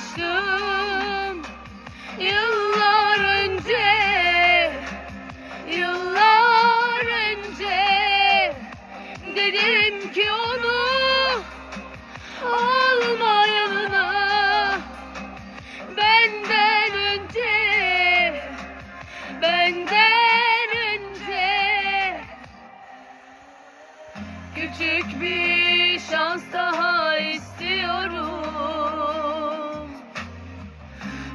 tanıştım Yıllar önce Yıllar önce Dedim ki onu Alma yanına. Benden önce Benden önce. Küçük bir şans daha